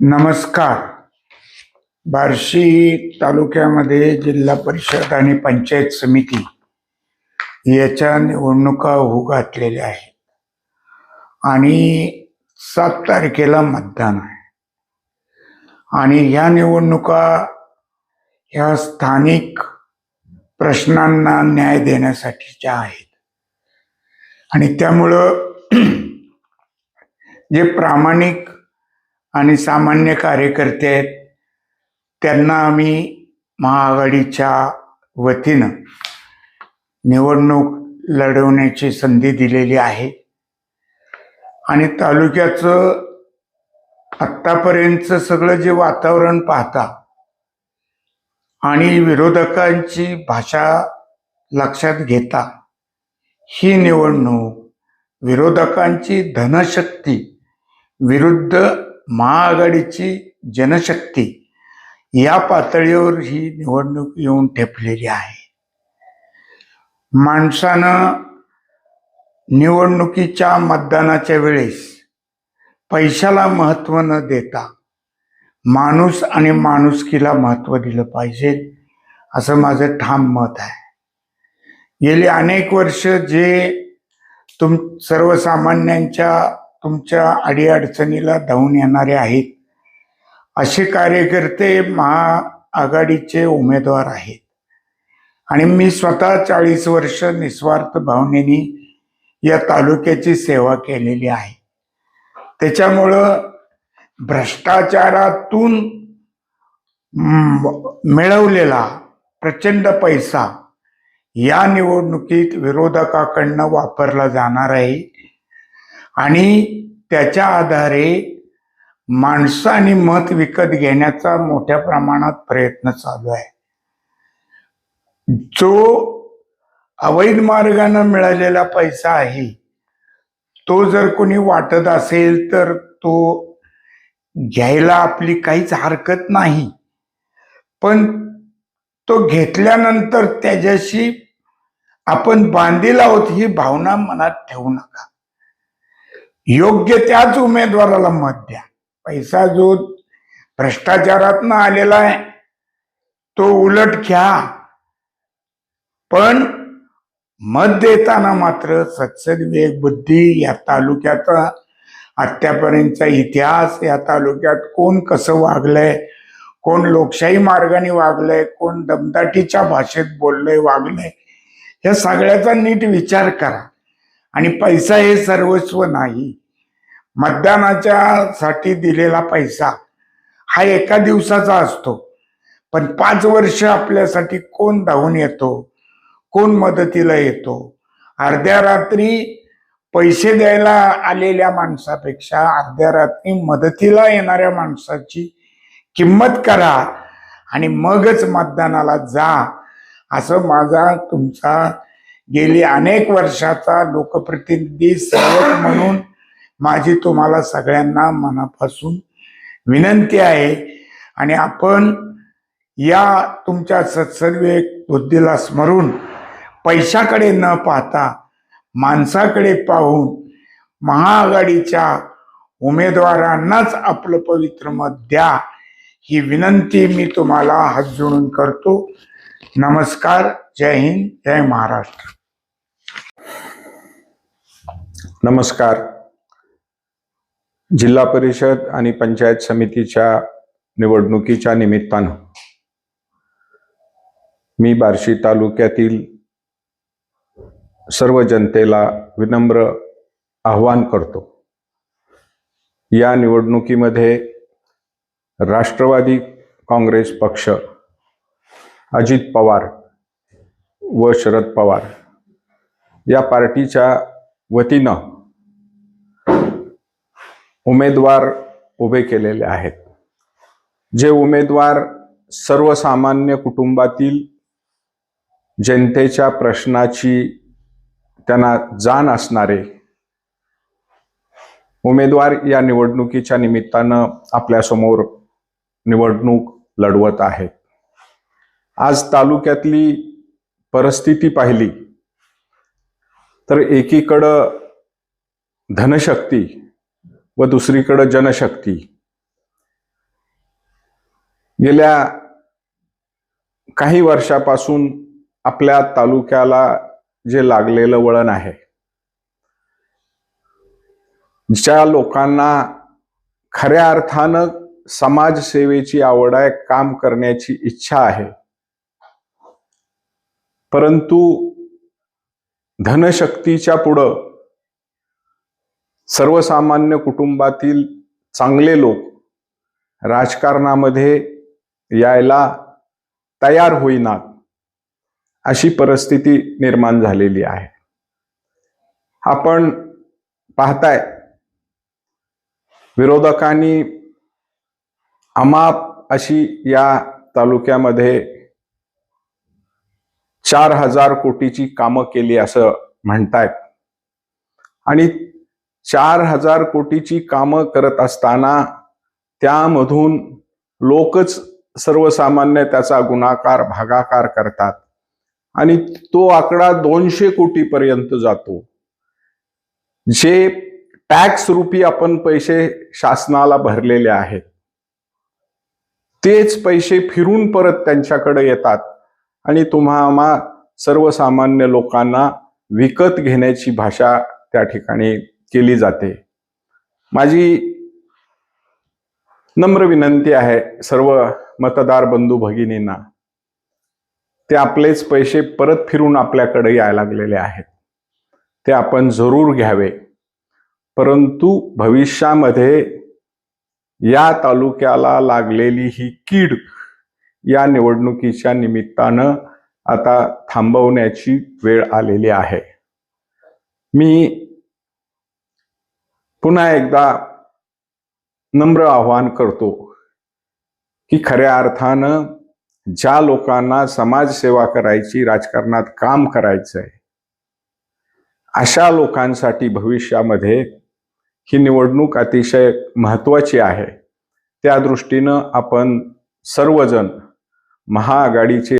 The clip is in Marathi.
नमस्कार. बार्शी तालुक्यामध्ये जिल्हा परिषद आणि पंचायत समिती याच्या निवडणुका होऊ घातलेल्या आहेत. आणि सात तारखेला मतदान आहे. आणि ह्या निवडणुका ह्या स्थानिक प्रश्नांना न्याय देण्यासाठीच्या आहेत. आणि त्यामुळं जे प्रामाणिक आणि सामान्य कार्यकर्ते आहेत त्यांना आम्ही महाआघाडीच्या वतीनं निवडणूक लढवण्याची संधी दिलेली आहे. आणि तालुक्याचं आत्तापर्यंतचं सगळं जे वातावरण पाहता आणि विरोधकांची भाषा लक्षात घेता ही निवडणूक विरोधकांची धनशक्ती विरुद्ध महाआघाडीची जनशक्ती या पातळीवर ही निवडणूक येऊन ठेपलेली आहे. माणसानं निवडणुकीच्या मतदानाच्या वेळेस पैशाला महत्त्व न देता माणूस आणि माणुसकीला महत्त्व दिलं पाहिजे असं माझं ठाम मत आहे. गेली अनेक वर्ष जे तुम सर्वसामान्यांच्या तुमच्या अडीअडचणीला धावून येणारे आहेत. असे कार्यकर्ते महाआघाडीचे उमेदवार आहेत. आणि मी स्वतः चाळीस वर्ष निस्वार्थ भावनेनी या तालुक्याची सेवा केलेली आहे. त्याच्यामुळं भ्रष्टाचारातून मिळवलेला प्रचंड पैसा या निवडणुकीत विरोधकाकडनं वापरला जाणार आहे. आणि त्याच्या आधारे माणसं आणि मत विकत घेण्याचा मोठ्या प्रमाणात प्रयत्न चालू आहे. जो अवैध मार्गाने मिळालेला पैसा आहे तो जर कोणी वाटत असेल तर तो घ्यायला आपली काहीच हरकत नाही. पण तो घेतल्यानंतर त्याच्याशी आपण बांधील आहोत ही भावना मनात ठेवू नका. योग्य त्याच उमेदवाराला मत द्या. पैसा जो भ्रष्टाचारातनं आलेला आहे तो उलट घ्या. पण मत देताना मात्र सत्सद बुद्धी या तालुक्याचा आत्तापर्यंतचा इतिहास या तालुक्यात कोण कसं वागलंय कोण लोकशाही मार्गाने वागलंय कोण दमदाटीच्या भाषेत बोललंय वागलंय या सगळ्याचा नीट विचार करा. आणि पैसा हे सर्वस्व नाही. मतदानाच्या साठी दिलेला पैसा हा एका दिवसाचा असतो. पण पाच वर्ष आपल्यासाठी कोण धावून येतो? कोण मदतीला येतो? अर्ध्या रात्री पैसे द्यायला आलेल्या माणसापेक्षा अर्ध्या रात्री मदतीला येणाऱ्या माणसाची किंमत करा आणि मगच मतदानाला जा असं माझा तुमचा गेली अनेक वर्षाचा लोकप्रतिनिधी सेवक म्हणून माझी तुम्हाला सगळ्यांना मनापासून विनंती आहे. आणि आपण या तुमच्या सत्सर्वेक बुद्धीला स्मरून पैशाकडे न पाहता माणसाकडे पाहून महाआघाडीच्या उमेदवारांनाच आपलं पवित्र मत द्या ही विनंती मी तुम्हाला हात जोडून करतो. नमस्कार जय हिंद जय महाराष्ट्र. नमस्कार. जिल्हा परिषद आणि पंचायत समितीच्या निवडणुकीच्या निमित्तानं मी बार्शी तालुक्यातील सर्व जनतेला विनम्र आव्हान करतो. या निवडणुकीमध्ये राष्ट्रवादी काँग्रेस पक्ष अजित पवार व शरद पवार या पार्टीच्या वतीनं उमेदवार उभे केलेले आहेत. जे उमेदवार सर्वसामान्य कुटुंबातील जनतेच्या प्रश्नाची त्यांना जाण असणारे उमेदवार या निवडणुकीच्या निमित्तानं आपल्यासमोर निवडणूक लढवत आहेत. आज तालुक्यातली परिस्थिती पाहिली तर एकीकडं धनशक्ती व दुसरीकडं जनशक्ती. गेल्या काही वर्षापासून आपल्या तालुक्याला जे लागलेलं वळण आहे ज्या लोकांना खऱ्या अर्थानं समाजसेवेची आवड आहे काम करण्याची इच्छा आहे परंतु धनशक्तीच्या पुढं सर्वसामान्य कुटुंबातील चांगले लोक राजकारणामध्ये यायला तयार होईनात अशी परिस्थिती निर्माण झालेली आहे. आपण पाहताय विरोधकांनी अमाप अशी या तालुक्यामध्ये चार हजार कोटीची कामं केली असं म्हणतायत. आणि चार हजार कोटीची कामं करत असताना त्यामधून लोकच सर्वसामान्य त्याचा गुणाकार भागाकार करतात. आणि तो आकडा दोनशे कोटीपर्यंत जातो. जे टॅक्स रूपी आपण पैसे शासनाला भरलेले आहेत तेच पैसे फिरून परत त्यांच्याकडे येतात. आणि तुम्हा सर्वसामान्य लोकांना विकत घेण्याची भाषा त्या ठिकाणी केली जाते. माझी नम्र विनंती आहे सर्व मतदार बंधू भगिनींना ते आपलेच पैसे परत फिरून आपल्याकडे यायला लागलेले आहेत. ते आपण जरूर घ्यावे. परंतु भविष्यामध्ये या तालुक्याला लागलेली ही कीड या निवडणुकीच्या निमित्तानं आता थांबवण्याची वेळ आलेली आहे. मी पुन्हा एकदा नम्र आवाहन करतो की खऱ्या अर्थानं ज्या लोकांना समाजसेवा करायची राजकारणात काम करायचं आहे अशा लोकांसाठी भविष्यामध्ये ही निवडणूक अतिशय महत्वाची आहे. त्या दृष्टीनं आपण सर्वजण महाआघाडीचे